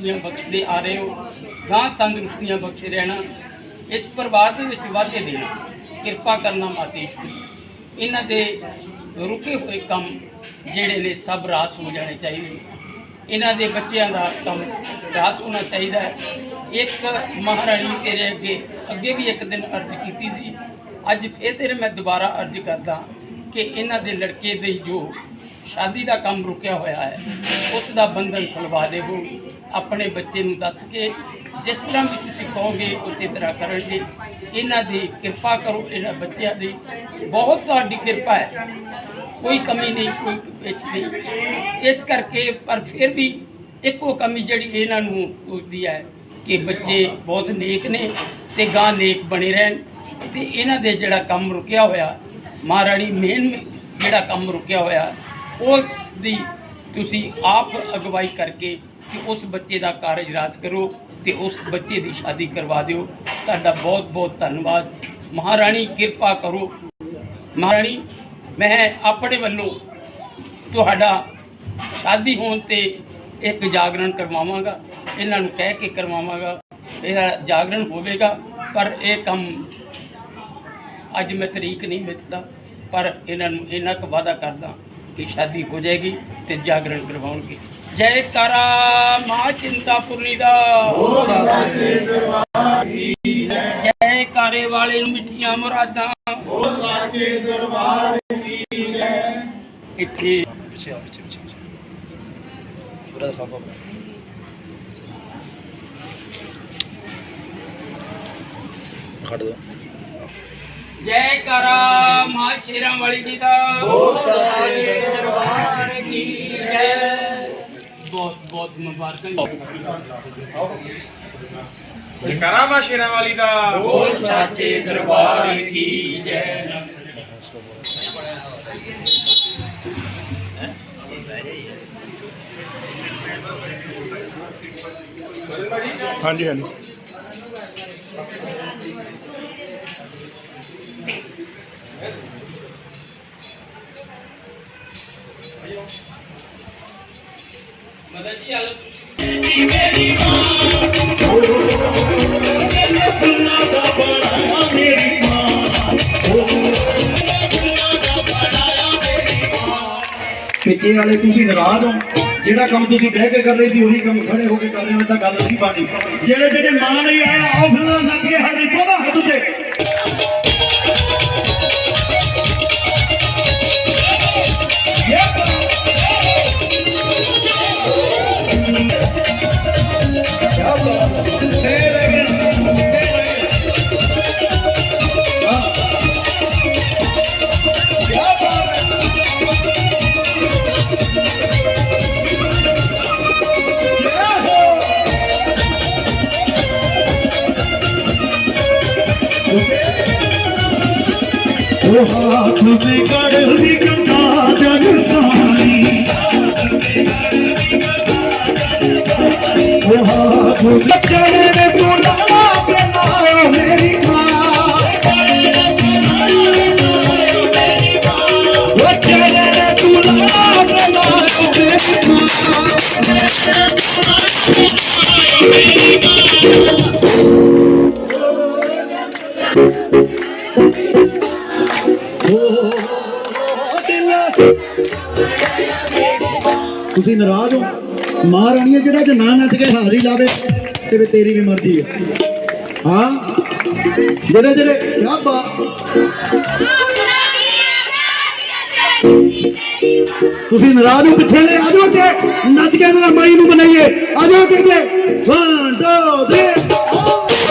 ਤੰਦਰੁਸਤੀਆਂ ਬਖਸ਼ਦੇ ਆ ਰਹੇ ਹੋ ਗਾਂ ਤੰਦਰੁਸਤੀਆਂ ਬਖਸ਼ੇ ਰਹਿਣਾ, ਇਸ ਪਰਿਵਾਰ ਦੇ ਵਿੱਚ ਵਾਧੇ ਦੇਣਾ, ਕਿਰਪਾ ਕਰਨਾ ਮਾਤੇਸ਼ਵਰੀ ਇਹਨਾਂ ਦੇ ਰੁਕੇ ਹੋਏ ਕੰਮ ਜਿਹੜੇ ਨੇ ਸਭ ਰਾਸ ਹੋ ਜਾਣੇ ਚਾਹੀਦੇ। ਇਹਨਾਂ ਦੇ ਬੱਚਿਆਂ ਦਾ ਕੰਮ ਰਾਸ ਹੋਣਾ ਚਾਹੀਦਾ ਹੈ। ਇੱਕ ਮਹਾਰਾਣੀ ਤੇਰੇ ਅੱਗੇ ਅੱਗੇ ਵੀ ਇੱਕ ਦਿਨ ਅਰਜ਼ ਕੀਤੀ ਸੀ। ਅੱਜ ਫੇਰ ਤੇਰੇ ਮੈਂ ਦੁਬਾਰਾ ਅਰਜ਼ ਕਰਦਾ ਕਿ ਇਹਨਾਂ ਦੇ ਲੜਕੇ ਦੇ ਜੋ ਸ਼ਾਦੀ ਦਾ ਕੰਮ ਰੁਕਿਆ ਹੋਇਆ ਹੈ, ਉਸ ਦਾ ਬੰਧਨ ਖੁਲਵਾ ਦੇਵੋ। ਆਪਣੇ ਬੱਚੇ ਨੂੰ ਦੱਸ ਕੇ ਜਿਸ ਤਰ੍ਹਾਂ ਵੀ ਤੁਸੀਂ ਕਹੋਗੇ ਉਸੇ ਤਰ੍ਹਾਂ ਕਰਨਗੇ। ਇਹਨਾਂ ਦੀ ਕਿਰਪਾ ਕਰੋ, ਇਹਨਾਂ ਬੱਚਿਆਂ ਦੀ। ਬਹੁਤ ਤੁਹਾਡੀ ਕਿਰਪਾ ਹੈ। ਕੋਈ ਕਮੀ ਨਹੀਂ, ਕੋਈ ਵਿੱਚ ਨਹੀਂ। ਇਸ ਕਰਕੇ, ਪਰ ਫਿਰ ਵੀ ਇੱਕੋ ਕਮੀ ਜਿਹੜੀ ਇਹਨਾਂ ਨੂੰ ਪੁੱਛਦੀ ਹੈ ਕਿ ਬੱਚੇ ਬਹੁਤ ਨੇਕ ਨੇ ਤੇ ਗਾਂ ਨੇਕ ਬਣੇ ਰਹਿਣ। ਤੇ ਇਹਨਾਂ ਦੇ ਜਿਹੜਾ ਕੰਮ ਰੁਕਿਆ ਹੋਇਆ, ਮਹਾਰਾਣੀ ਮੇਨ ਜਿਹੜਾ ਕੰਮ ਰੁਕਿਆ ਹੋਇਆ, ਉਸ ਦੀ ਤੁਸੀਂ ਆਪ ਅਗਵਾਈ ਕਰਕੇ ਕਿ ਉਸ ਬੱਚੇ ਦਾ ਕਾਰਜ ਰਾਸ ਕਰੋ ਤੇ ਉਸ ਬੱਚੇ ਦੀ ਸ਼ਾਦੀ ਕਰਵਾ ਦਿਓ। ਤੁਹਾਡਾ ਬਹੁਤ ਬਹੁਤ ਧੰਨਵਾਦ। ਮਹਾਰਾਣੀ, ਕਿਰਪਾ ਕਰੋ। ਮਹਾਰਾਣੀ, ਮੈਂ ਆਪਣੇ ਵੱਲੋਂ ਤੁਹਾਡਾ ਸ਼ਾਦੀ ਹੋਣ ਤੇ ਇੱਕ ਜਾਗਰਣ ਕਰਵਾਵਾਂਗਾ। ਇਹਨਾਂ ਨੂੰ ਕਹਿ ਕੇ ਕਰਵਾਵਾਂਗਾ। ਇਹਦਾ ਜਾਗਰਣ ਹੋਵੇਗਾ, ਪਰ ਇਹ ਕੰਮ ਅੱਜ ਮੈਂ ਤਰੀਕ ਨਹੀਂ ਮਿੱਥਦਾ ਪਰ ਇਹਨਾਂ ਨੂੰ ਇੰਨਾ ਕੁ ਵਾਅਦਾ ਕਰਦਾ। ਕਿ ਸ਼ਾਦੀ ਹੋ ਜਾਏਗੀ ਤੇ ਜਾਗਰਣ ਕਰਵਾਉਣਗੇ। ਜੈ ਤਾਰਾ, ਮਾਂ ਚਿੰਤਾਪੁਰਨੀ ਦਾ। ਜੈ ਕਾਰੇ ਵਾਲੇ ਨੂੰ ਮਿੱਠੀਆਂ ਮੁਰਾਦਾਂ। ਇੱਥੇ ਪਿੱਛੇ ਪੂਰਾ ਸਾਫਾ ਖੜ ਦੋ। ਜੈ ਕਾਰਾ ਮਾਂ ਸ਼ੇਰਾਂ ਵਾਲੀ ਜੀ। ਦਾ ਬਹੁਤ ਬਹੁਤ ਮੁਬਾਰਕਾਂ ਕਰਾਵਾ ਸ਼ੇਰਾਂ ਵਾਲੀ ਦਾ। ਬੋਲ ਸਾਚੇ ਦਰਬਾਰ ਕੀ ਜੈ। ਹਾਂਜੀ ਹਾਂਜੀ। ਪਿੱਛੇ ਵਾਲੇ ਤੁਸੀਂ ਨਾਰਾਜ਼ ਹੋ। ਜਿਹੜਾ ਕੰਮ ਤੁਸੀਂ ਬਹਿ ਕੇ ਕਰ ਰਹੇ ਸੀ, ਉਹੀ ਕੰਮ ਖੜੇ ਹੋ ਕੇ ਕਰ ਰਹੇ ਹੋ ਤਾਂ ਗੱਲ ਨਹੀਂ ਬਾਣੀ ਜਿਹੜੇ ਜਿਹੜੇ ਮਾਂ ਲਈ ਆਇਆ, ਆਓ ਫਿਲਣਾ ਨੱਚ ਹਰੀ ਕੋਦਾ ਹੱਥ ਤੇ करा ਤੁਸੀਂ ਨਾਰਾਜ਼ ਹੋ? ਮਹਾਰਾਣੀ ਹੈ ਜਿਹੜਾ ਜੇ ਨਾ ਨੱਚ ਕੇ ਹਾਜ਼ਰੀ ਲਾਵੇ ਤੇ ਵੀ ਤੇਰੀ ਵੀ ਮਰਜ਼ੀ ਹੈ। ਹਾਂ? ਜਿਹੜੇ ਜਿਹੜੇ ਕਿਆ ਬਾ ਤੁਸੀਂ ਨਾਰਾਜ਼ ਹੋ, ਪਿੱਛੇ ਲੈ ਆ ਤੇ ਨੱਚ ਕੇ ਜਰਾ ਮਾਈ ਨੂੰ ਬਣਾਈਏ ਆ ਜਾਓ ਤੇ 1 2 3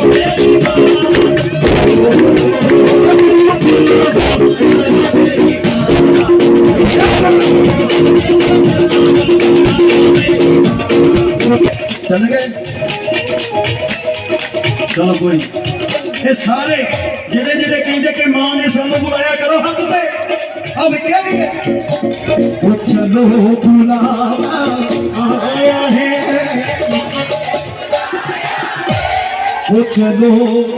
चल गए। चलो कोई। ये सारे कहते कि माँ ने सानू बुलाया, करो पे। अब क्या चलो, बुलावा। आया है। ਉਹ